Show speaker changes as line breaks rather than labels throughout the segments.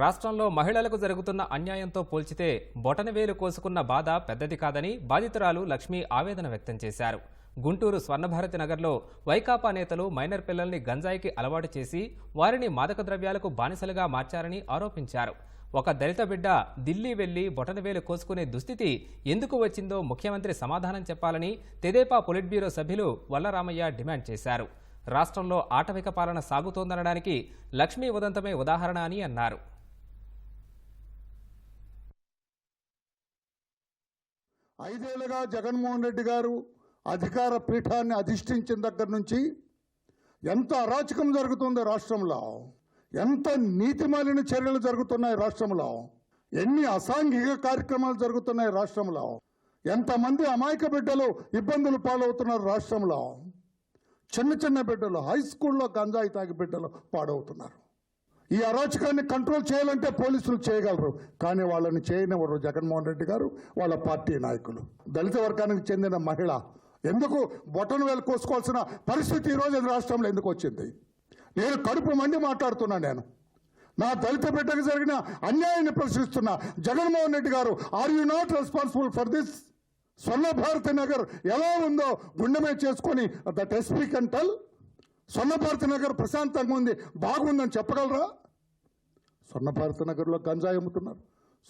రాష్ట్రంలో మహిళలకు జరుగుతున్న అన్యాయంతో పోల్చితే బొటనవేలు కోసుకున్న బాధ పెద్దది కాదని బాధితురాలు లక్ష్మి ఆవేదన వ్యక్తం చేశారు. గుంటూరు స్వర్ణభారతి నగర్లో వైకాపా నేతలు మైనర్ పిల్లల్ని గంజాయికి అలవాటు చేసి వారిని మాదక ద్రవ్యాలకు బానిసలుగా మార్చారని ఆరోపించారు. ఒక దళిత బిడ్డ ఢిల్లీ వెళ్ళి బొటనవేలు కోసుకునే దుస్థితి ఎందుకు వచ్చిందో ముఖ్యమంత్రి సమాధానం చెప్పాలని తెదేపా పొలిట్ బ్యూరో సభ్యులు వల్లరామయ్య డిమాండ్ చేశారు. రాష్ట్రంలో ఆటవిక పాలన సాగుతోందనడానికి లక్ష్మీ ఉదంతమే ఉదాహరణ అని అన్నారు.
ఐదేళ్ళుగా జగన్మోహన్ రెడ్డి గారు అధికార పీఠాన్ని అధిష్ఠించిన దగ్గర నుంచి ఎంత అరాచకం జరుగుతుందో రాష్ట్రంలో? ఎంత నీతిమాలిన చర్యలు జరుగుతున్నాయి రాష్ట్రంలో? ఎన్ని అసాంఘిక కార్యక్రమాలు జరుగుతున్నాయి రాష్ట్రంలో? ఎంతమంది అమాయక బిడ్డలు ఇబ్బందులు పాలవుతున్నారు రాష్ట్రంలో? చిన్న చిన్న బిడ్డలు హై స్కూల్లో గంజాయి తాగి బిడ్డలు పాడవుతున్నారు. ఈ అరాచకాన్ని కంట్రోల్ చేయాలంటే పోలీసులు చేయగలరు. కానీ వాళ్ళని చేయనివ్వరు జగన్మోహన్ రెడ్డి గారు వాళ్ళ పార్టీ నాయకులు. దళిత వర్గానికి చెందిన మహిళ. ఎందుకు? బొటను వేలు కోసుకోవాల్సిన పరిస్థితి ఈరోజు రాష్ట్రంలో ఎందుకు వచ్చింది? నేను కడుపు మండి మాట్లాడుతున్నా నేను. నా దళిత బిడ్డకు జరిగిన అన్యాయాన్ని ప్రశ్నిస్తున్నా జగన్మోహన్ రెడ్డి గారు are you not responsible for this Swarna Bharati Nagar ఎలా ఉందో గుండెమే చేసుకొని దట్ ఎస్పీ కంటల్ స్వర్ణ భారతి నగర్ ప్రశాంతంగా ఉంది బాగుందని చెప్పగలరా? స్వర్ణ భారత నగర్లో గంజాయి అమ్ముతున్నారు.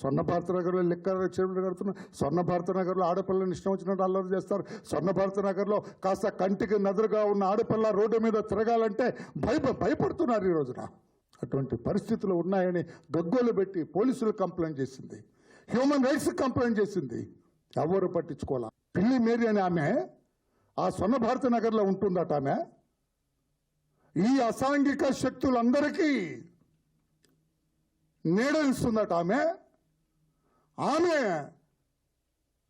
స్వర్ణ భారత నగర్లో లిక్కర్ చెరువులు కడుతున్నారు. స్వర్ణ భారత నగర్లో ఆడపిల్లని ఇష్టం వచ్చినట్టు అల్లరి చేస్తారు. స్వర్ణ భారత నగర్లో కాస్త కంటికి నదురుగా ఉన్న ఆడపిల్ల రోడ్డు మీద తిరగాలంటే భయప భయపడుతున్నారు ఈ రోజున. అటువంటి పరిస్థితులు ఉన్నాయని గగ్గోలు పెట్టి పోలీసులు కంప్లైంట్ చేసింది. హ్యూమన్ రైట్స్ కంప్లైంట్ చేసింది. ఎవరు పట్టించుకోవాలా? పిల్లి మేరీ అని ఆమె ఆ స్వర్ణ భారత నగర్లో ఉంటుందట ఆమె. ఈ అసాంఘిక శక్తులందరికీ నీడనిస్తుందట ఆమె. ఆమె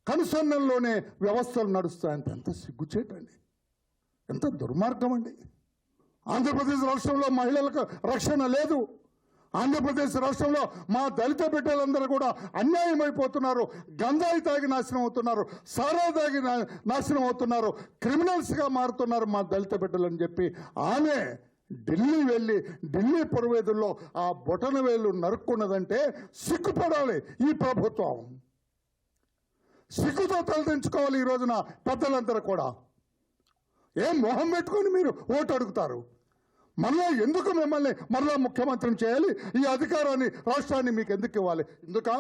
కనుసన్నల్లోనే వ్యవస్థలు నడుస్తాయంటే ఎంత సిగ్గుచేటండి ఎంత దుర్మార్గం అండి ఆంధ్రప్రదేశ్ రాష్ట్రంలో మహిళలకు రక్షణ లేదు. ఆంధ్రప్రదేశ్ రాష్ట్రంలో మా దళిత బిడ్డలందరూ కూడా అన్యాయం అయిపోతున్నారు. గంజాయి తాగి నాశనం అవుతున్నారు. సారా తాగి నా- నాశనం అవుతున్నారు. క్రిమినల్స్గా మారుతున్నారు మా దళిత బిడ్డలని చెప్పి ఆమె ఢిల్లీ వెళ్ళి ఢిల్లీ పురవేదుల్లో ఆ బొటన వేలు నరుక్కున్నదంటే సిగ్గుపడాలి ఈ ప్రభుత్వం. సిగ్గుతో తలదించుకోవాలి ఈ రోజున పెద్దలందరూ కూడా. ఏం మొహం పెట్టుకొని మీరు ఓటు అడుగుతారు? మళ్ళా ఎందుకు మిమ్మల్ని మరలా ముఖ్యమంత్రిని చేయాలి? ఈ అధికారాన్ని రాష్ట్రాన్ని మీకు ఎందుకు ఇవ్వాలి? ఎందుక?